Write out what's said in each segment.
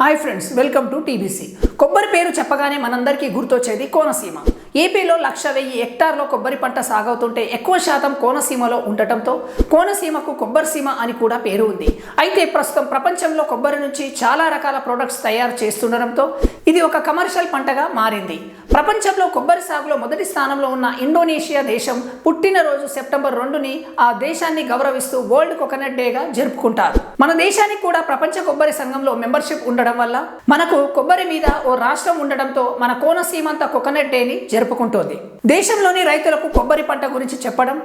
Hi friends welcome to TBC కొబ్బరి పేరు చెప్పగానే మనందరికీ గుర్తొచ్చేది కోనసీమ. ఏపీలో లక్ష వెయ్యి హెక్టార్లో కొబ్బరి పంట సాగవుతుంటే ఎక్కువ శాతం కోనసీమలో ఉండటంతో కోనసీమకు కొబ్బరి సీమ అని కూడా పేరు ఉంది. అయితే ప్రస్తుతం ప్రపంచంలో కొబ్బరి నుంచి చాలా రకాల ప్రొడక్ట్స్ తయారు చేస్తుండటంతో ఇది ఒక కమర్షియల్ పంటగా మారింది. ప్రపంచంలో కొబ్బరి సాగులో మొదటి స్థానంలో ఉన్న ఇండోనేషియా దేశం పుట్టినరోజు సెప్టెంబర్ రెండుని ఆ దేశాన్ని గౌరవిస్తూ వరల్డ్ కోకోనట్ డేగా జరుపుకుంటారు. మన దేశానికి కూడా ప్రపంచ కొబ్బరి సంఘంలో మెంబర్షిప్ ఉండడం వల్ల మనకు కొబ్బరి మీద ఓ రాష్ట్రం ఉండడంతో మన కోనసీమంత కోకోనట్ డేని జరుపుకుంటోంది. దేశంలోని రైతులకు కొబ్బరి పంట గురించి చెప్పడం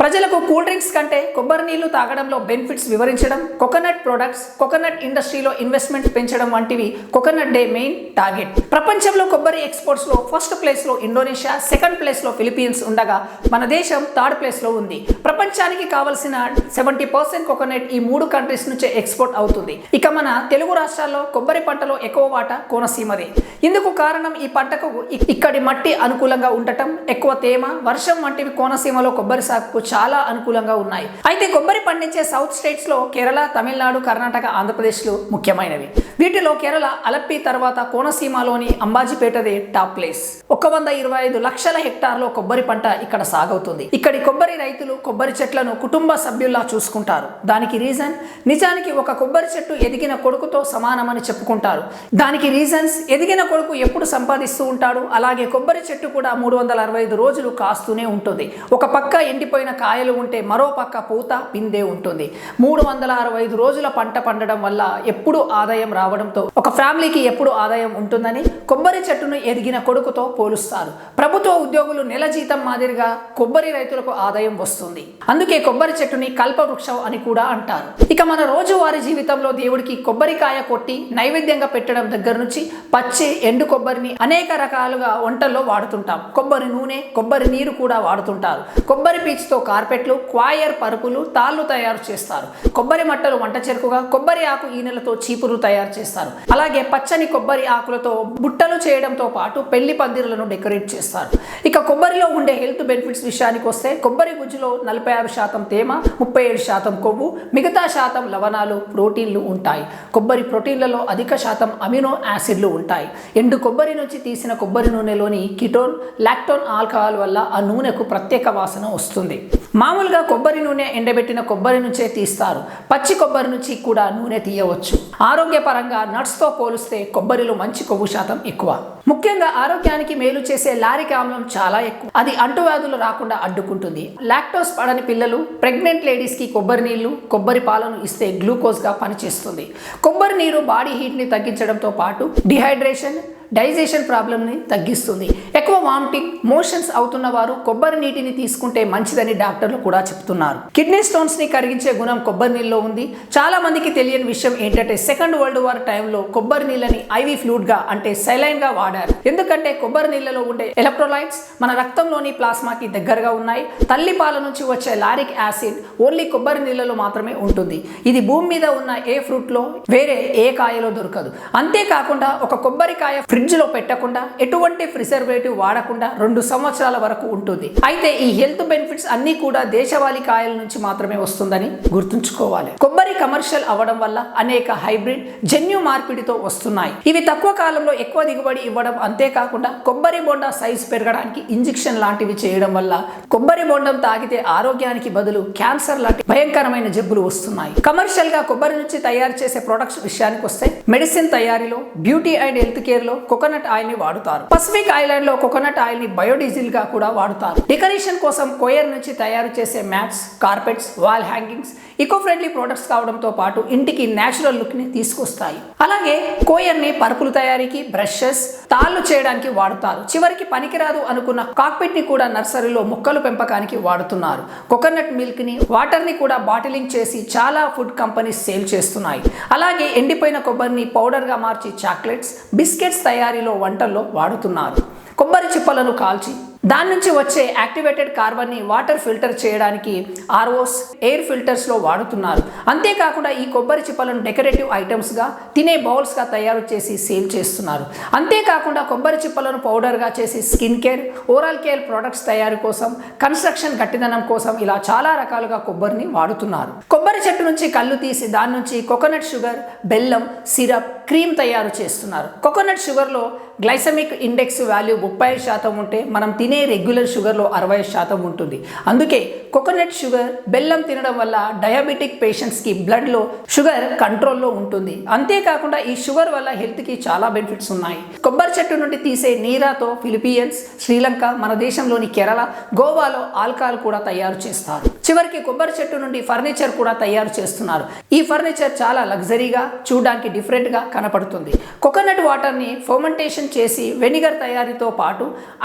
ప్రజలకు కూల్ డ్రింక్స్ కంటే కొబ్బరి నీళ్ళు తాగడంలో బెనిఫిట్స్ వివరించడం కోకోనట్ ప్రొడక్ట్స్ కోకోనట్ ఇండస్ట్రీలో ఇన్వెస్ట్మెంట్ పెంచడం వంటివి కోకోనట్ డే మెయిన్ టార్గెట్. ప్రపంచంలో కొబ్బరి ఎక్స్పోర్ట్స్లో ఫస్ట్ ప్లేస్లో ఇండోనేషియా సెకండ్ ప్లేస్లో ఫిలిపీన్స్ ఉండగా మన దేశం థర్డ్ ప్లేస్లో ఉంది. ప్రపంచానికి కావలసిన సెవెంటీ పర్సెంట్ కోకోనట్ ఈ మూడు కంట్రీస్ నుంచే ఎక్స్పోర్ట్ అవుతుంది. ఇక మన తెలుగు రాష్ట్రాల్లో కొబ్బరి పంటలో ఎక్కువ వాటా కోనసీమదే. ఇందుకు కారణం ఈ పంటకు ఇక్కడి మట్టి అనుకూలంగా ఉండటం ఎక్కువ తేమ వర్షం వంటివి కోనసీమలో కొబ్బరి సాగుకు చాలా అనుకూలంగా ఉన్నాయి. అయితే కొబ్బరి పండించే సౌత్ స్టేట్స్లో కేరళ తమిళనాడు కర్ణాటక ఆంధ్రప్రదేశ్లు ముఖ్యమైనవి. వీటిలో కేరళ అలప్పి తర్వాత కోనసీమలోని అంబాజీపేటదే టాప్ ప్లేస్. ఒక వంద ఇరవై ఐదు లక్షల హెక్టార్లో కొబ్బరి పంట ఇక్కడ సాగవుతుంది. ఇక్కడి కొబ్బరి రైతులు కొబ్బరి చెట్లను కుటుంబ సభ్యుల్లా చూసుకుంటారు. దానికి రీజన్? నిజానికి ఒక కొబ్బరి చెట్టు ఎదిగిన కొడుకుతో సమానమని చెప్పుకుంటారు. దానికి రీజన్స్? ఎదిగిన కొడుకు ఎప్పుడు సంపాదిస్తూ ఉంటాడు? అలాగే కొబ్బరి చెట్టు కూడా మూడు వందల అరవై ఐదు రోజులు కాస్తూనే ఉంటుంది. ఒక పక్క ఎండిపోయిన కాయలు ఉంటే మరో పక్క పూత పిందే ఉంటుంది. మూడు వందల అరవై ఐదు రోజుల పంట పండడం వల్ల ఎప్పుడు ఆదాయం రావడంతో ఒక ఫ్యామిలీకి ఎప్పుడు ఆదాయం ఉంటుందని కొబ్బరి చెట్టును ఎదిగిన కొడుకుతో పోలుస్తారు. ప్రభుత్వ ఉద్యోగులు నెల జీతం మాదిరిగా కొబ్బరి రైతులకు ఆదాయం వస్తుంది. అందుకే కొబ్బరి చెట్టుని కల్పవృక్షం అని కూడా అంటారు. ఇక మన రోజువారీ జీవితంలో దేవుడికి కొబ్బరికాయ కొట్టి నైవేద్యంగా పెట్టడం దగ్గర నుంచి పచ్చి ఎండు కొబ్బరిని అనేక రకాలుగా వంటల్లో వాడుతుంటాం. కొబ్బరి నూనె కొబ్బరి నీరు కూడా వాడుతుంటారు. కొబ్బరి పీచుతో కార్పెట్లు క్వాయర్ పరుపులు తాళ్ళు తయారు చేస్తారు. కొబ్బరి మట్టలు వంట చెరుకుగా కొబ్బరి ఆకు ఈనెలతో చీపురు తయారు చేస్తారు. అలాగే పచ్చని కొబ్బరి ఆకులతో బుట్టలు చేయడంతో పాటు పెళ్ళి పందిరులను డెకరేట్ చేస్తారు. ఇక కొబ్బరిలో ఉండే హెల్త్ బెనిఫిట్స్ విషయానికి వస్తే కొబ్బరి గుజ్జులో నలభై ఆరు శాతం తేమ ముప్పై ఏడు శాతం కొవ్వు మిగతా శాతం లవణాలు ప్రోటీన్లు ఉంటాయి. కొబ్బరి ప్రోటీన్లలో అధిక శాతం అమినో యాసిడ్లు ఉంటాయి. ఎండు కొబ్బరి నుంచి తీసిన కొబ్బరి నూనెలోని కిటోన్ లాక్టోన్ ఆల్కహాల్ వల్ల ఆ నూనెకు ప్రత్యేక వాసన వస్తుంది. మామూలుగా కొబ్బరి నూనె ఎండబెట్టిన కొబ్బరి నుంచే తీస్తారు. పచ్చి కొబ్బరి నుంచి కూడా నూనె తీయవచ్చు. ఆరోగ్యపరంగా నట్స్తో పోలిస్తే కొబ్బరిలో మంచి కొవ్వు శాతం ఎక్కువ. ముఖ్యంగా ఆరోగ్యానికి మేలు చేసే లారిక్ ఆమ్లం చాలా ఎక్కువ. అది అంటువ్యాధులు రాకుండా అడ్డుకుంటుంది. లాక్టోస్ పడని పిల్లలు ప్రెగ్నెంట్ లేడీస్కి కొబ్బరి నీళ్ళు కొబ్బరి పాలను ఇస్తే గ్లూకోజ్గా పనిచేస్తుంది. కొబ్బరి నీరు బాడీ హీట్ని తగ్గించడంతో పాటు డిహైడ్రేషన్ డైజెషన్ ప్రాబ్లమ్ని తగ్గిస్తుంది. ఎక్కువ వామిటింగ్ మోషన్స్ అవుతున్న వారు కొబ్బరి నీటిని తీసుకుంటే మంచిదని డాక్టర్లు కూడా చెప్తున్నారు. కిడ్నీ స్టోన్స్ని కరిగించే గుణం కొబ్బరి నీళ్ళలో ఉంది. చాలా మందికి తెలియని విషయం ఏంటంటే సెకండ్ వరల్డ్ వార్ టైంలో కొబ్బరి నీళ్ళని ఐవీ ఫ్లూడ్గా అంటే సెలైన్గా వాడారు. ఎందుకంటే కొబ్బరి నీళ్ళలో ఉండే ఎలక్ట్రోలైట్స్ మన రక్తంలోని ప్లాస్మాకి దగ్గరగా ఉన్నాయి. తల్లి పాల నుంచి వచ్చే లారిక్ యాసిడ్ ఓన్లీ కొబ్బరి నీళ్ళలో మాత్రమే ఉంటుంది. ఇది భూమి మీద ఉన్న ఏ ఫ్రూట్లో వేరే ఏ కాయలో దొరకదు. అంతేకాకుండా ఒక కొబ్బరికాయ ఫ్రిడ్జ్లో పెట్టకుండా ఎటువంటి ప్రిజర్వేటివ్ వాడకుండా రెండు సంవత్సరాల వరకు ఉంటుంది. అయితే ఈ హెల్త్ బెనిఫిట్స్ అన్ని కూడా దేశవాళీ కాయల నుంచి మాత్రమే వస్తుందని గుర్తుంచుకోవాలి. కొబ్బరి కమర్షియల్ అవ్వడం వల్ల అనేక హైబ్రిడ్ జన్యు మార్పిడితో వస్తున్నాయి. ఇవి తక్కువ కాలంలో ఎక్కువ దిగుబడి ఇవ్వడం అంతేకాకుండా కొబ్బరి బొండ సైజు పెరగడానికి ఇంజెక్షన్ లాంటివి చేయడం వల్ల కొబ్బరి బొండం తాగితే ఆరోగ్యానికి బదులు క్యాన్సర్ లాంటి భయంకరమైన జబ్బులు వస్తున్నాయి. కమర్షియల్గా కొబ్బరి నుంచి తయారు చేసే ప్రొడక్ట్స్ విషయానికి వస్తే మెడిసిన్ తయారీలో బ్యూటీ అండ్ హెల్త్ కేర్లో కోకోనట్ ఆయిల్ని వాడుతారు. పసిఫిక్ ఐలాండ్లో కోకోనట్ ఆయిల్ని బయోడీజిల్గా కూడా వాడుతారు. డెకరేషన్ కోసం కోయర్ నుంచి తయారు చేసే mats carpets wall hangings eco friendly products కావడంతో పాటు ఇంటికి నేచురల్ లుక్ని తీసుకొస్తాయి. అలాగే కోయర్ని పరుపులు తయారీకి బ్రషెస్ తాళ్ళు చేయడానికి వాడుతారు. చివరికి పనికిరాదు అనుకున్న కాక్పిట్ని కూడా నర్సరీలో మొక్కలు పెంపకానికి వాడుతున్నారు. కోకోనట్ మిల్క్ని వాటర్ని కూడా బాటిలింగ్ చేసి చాలా ఫుడ్ కంపెనీస్ సేల్ చేస్తున్నాయి. అలాగే ఎండిపోయిన కొబ్బరిని పౌడర్గా మార్చి చాక్లెట్స్ బిస్కెట్స్ తయారీలో వంటల్లో వాడుతున్నారు. కొబ్బరి చిప్పలను కాల్చి దాని నుంచి వచ్చే యాక్టివేటెడ్ కార్బన్ని వాటర్ ఫిల్టర్ చేయడానికి ఆర్ఓస్ ఎయిర్ ఫిల్టర్స్లో వాడుతున్నారు. అంతేకాకుండా ఈ కొబ్బరి చిప్పలను డెకరేటివ్ ఐటమ్స్గా తినే బౌల్స్గా తయారు చేసి సేల్ చేస్తున్నారు. అంతేకాకుండా కొబ్బరి చిప్పలను పౌడర్గా చేసి skin care oral care products తయారు కోసం కన్స్ట్రక్షన్ గట్టిదనం కోసం ఇలా చాలా రకాలుగా కొబ్బరిని వాడుతున్నారు. కొబ్బరి చెట్టు నుంచి కళ్ళు తీసి దాని నుంచి కోకోనట్ షుగర్ బెల్లం సిరప్ క్రీమ్ తయారు చేస్తున్నారు. కోకోనట్ షుగర్లో గ్లైసమిక్ ఇండెక్స్ వాల్యూ ముప్పై శాతం ఉంటే మనం తినే రెగ్యులర్ షుగర్లో అరవై శాతం ఉంటుంది. అందుకే కోకోనట్ షుగర్ బెల్లం తినడం వల్ల డయాబెటిక్ పేషెంట్స్కి బ్లడ్లో షుగర్ కంట్రోల్లో ఉంటుంది. అంతేకాకుండా ఈ షుగర్ వల్ల హెల్త్కి చాలా బెనిఫిట్స్ ఉన్నాయి. కొబ్బరి చెట్టు నుండి తీసే నీరాతో ఫిలిపియన్స్ శ్రీలంక మన దేశంలోని కేరళ గోవాలో ఆల్కహాల్ కూడా తయారు చేస్తారు. చివరికి కొబ్బరి చెట్టు నుండి ఫర్నిచర్ కూడా తయారు చేస్తున్నారు. ఈ ఫర్నిచర్ చాలా లగ్జరీగా చూడడానికి డిఫరెంట్గా కనపడుతుంది. కోకోనట్ వాటర్ని ఫోమెంటేషన్ చేసి వెనిగర్ తయారీతో పాటు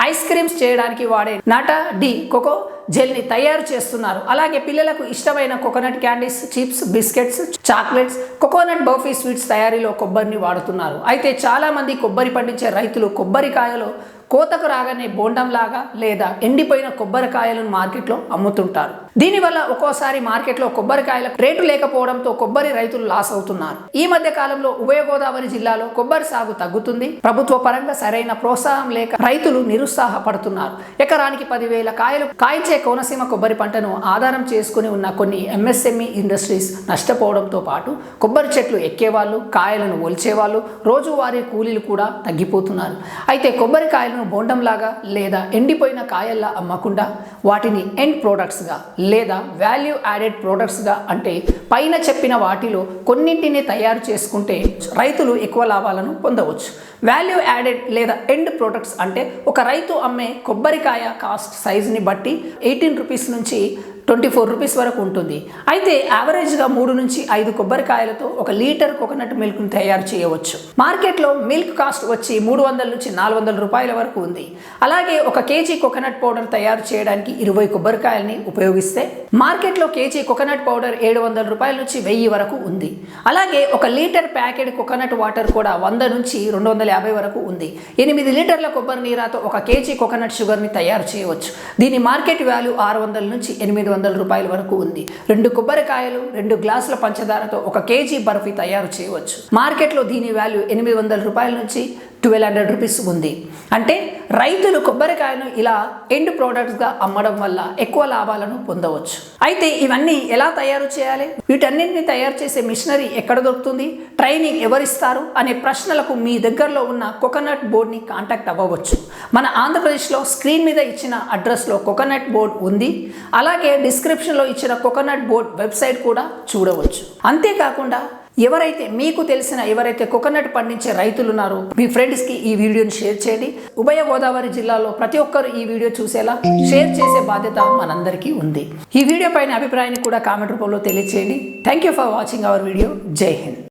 ఐస్ క్రీమ్స్ చేయడానికి వాడే నాటా డి కోకో జెల్ని తయారు చేస్తున్నారు. అలాగే పిల్లలకు ఇష్టమైన coconut candies chips biscuits chocolates coconut barfi sweets తయారీలో కొబ్బరిని వాడుతున్నారు. అయితే చాలామంది కొబ్బరి పండించే రైతులు కొబ్బరికాయలు కోతకు రాగానే బోండంలాగా లేదా ఎండిపోయిన కొబ్బరికాయలను మార్కెట్లో అమ్ముతుంటారు. దీనివల్ల ఒక్కోసారి మార్కెట్లో కొబ్బరికాయల రేటు లేకపోవడంతో కొబ్బరి రైతులు లాస్ అవుతున్నారు. ఈ మధ్య కాలంలో ఉభయ గోదావరి జిల్లాలో కొబ్బరి సాగు తగ్గుతుంది. ప్రభుత్వ పరంగా సరైన ప్రోత్సాహం లేక రైతులు నిరుత్సాహపడుతున్నారు. ఎకరానికి పదివేల కాయలు కాయించే కోనసీమ కొబ్బరి పంటను ఆధారం చేసుకుని ఉన్న కొన్ని ఎంఎస్ఎంఈ ఇండస్ట్రీస్ నష్టపోవడంతో పాటు కొబ్బరి చెట్లు ఎక్కేవాళ్ళు కాయలను ఒలిచేవాళ్ళు రోజువారీ కూలీలు కూడా తగ్గిపోతున్నారు. అయితే కొబ్బరి కాయలను బోండంలాగా లేదా ఎండిపోయిన కాయల్లా అమ్మకుండా వాటిని ఎండ్ ప్రోడక్ట్స్గా లేదా వాల్యూ యాడెడ్ ప్రోడక్ట్స్గా అంటే పైన చెప్పిన వాటిలో కొన్నింటిని తయారు చేసుకుంటే రైతులు ఎక్కువ లాభాలను పొందవచ్చు. వాల్యూ యాడెడ్ లేదా ఎండ్ ప్రొడక్ట్స్ అంటే ఒక రైతు అమ్మే కొబ్బరికాయ కాస్ట్ సైజుని బట్టి ఎయిటీన్ రూపీస్ నుంచి ట్వంటీ ఫోర్ రూపీస్ వరకు ఉంటుంది. అయితే యావరేజ్గా మూడు నుంచి ఐదు కొబ్బరికాయలతో ఒక లీటర్ కోకోనట్ మిల్క్ను తయారు చేయవచ్చు. మార్కెట్లో మిల్క్ కాస్ట్ వచ్చి మూడు వందల నుంచి నాలుగు వందల రూపాయల వరకు ఉంది. అలాగే ఒక కేజీ కోకోనట్ పౌడర్ తయారు చేయడానికి ఇరవై కొబ్బరికాయల్ని ఉపయోగిస్తే మార్కెట్లో కేజీ కోకోనట్ పౌడర్ ఏడు వందల రూపాయల నుంచి వెయ్యి వరకు ఉంది. అలాగే ఒక లీటర్ ప్యాకెట్ కోకోనట్ వాటర్ కూడా వంద నుంచి రెండు వందల యాభై వరకు ఉంది. ఎనిమిది లీటర్ల కొబ్బరి నీరాతో ఒక కేజీ కోకోనట్ షుగర్ని తయారు చేయవచ్చు. దీని మార్కెట్ వాల్యూ ఆరు వందల నుంచి ఎనిమిది వందల రూపాయల వరకు ఉంది. రెండు కొబ్బరికాయలు రెండు గ్లాసుల పంచదారతో ఒక కేజీ బర్ఫీ తయారు చేయవచ్చు. మార్కెట్లో దీని వాల్యూ ఎనిమిది వందల రూపాయల నుంచి ట్వెల్వ్ హండ్రెడ్ రూపీస్ ఉంది. అంటే రైతులు కొబ్బరికాయను ఇలా ఎండ్ ప్రోడక్ట్స్గా అమ్మడం వల్ల ఎక్కువ లాభాలను పొందవచ్చు. అయితే ఇవన్నీ ఎలా తయారు చేయాలి? వీటన్నింటిని తయారు చేసే మిషనరీ ఎక్కడ దొరుకుతుంది? ట్రైనింగ్ ఎవరిస్తారు? అనే ప్రశ్నలకు మీ దగ్గరలో ఉన్న కోకోనట్ బోర్డ్ని కాంటాక్ట్ అవ్వవచ్చు. మన ఆంధ్రప్రదేశ్లో స్క్రీన్ మీద ఇచ్చిన అడ్రస్లో కోకోనట్ బోర్డ్ ఉంది. అలాగే డిస్క్రిప్షన్లో ఇచ్చిన కోకోనట్ బోర్డ్ వెబ్సైట్ కూడా చూడవచ్చు. అంతేకాకుండా ఎవరైతే మీకు తెలిసిన ఎవరైతే కోకోనట్ పండించే రైతులు ఉన్నారో మీ ఫ్రెండ్స్కి ఈ వీడియోని షేర్ చేయండి. ఉభయ గోదావరి జిల్లాలో ప్రతి ఒక్కరు ఈ వీడియో చూసేలా షేర్ చేసే బాధ్యత మనందరికీ ఉంది. ఈ వీడియో పైన అభిప్రాయాన్ని కూడా కామెంట్ రూపంలో తెలియచేయండి. Thank you for watching our video Jai Hind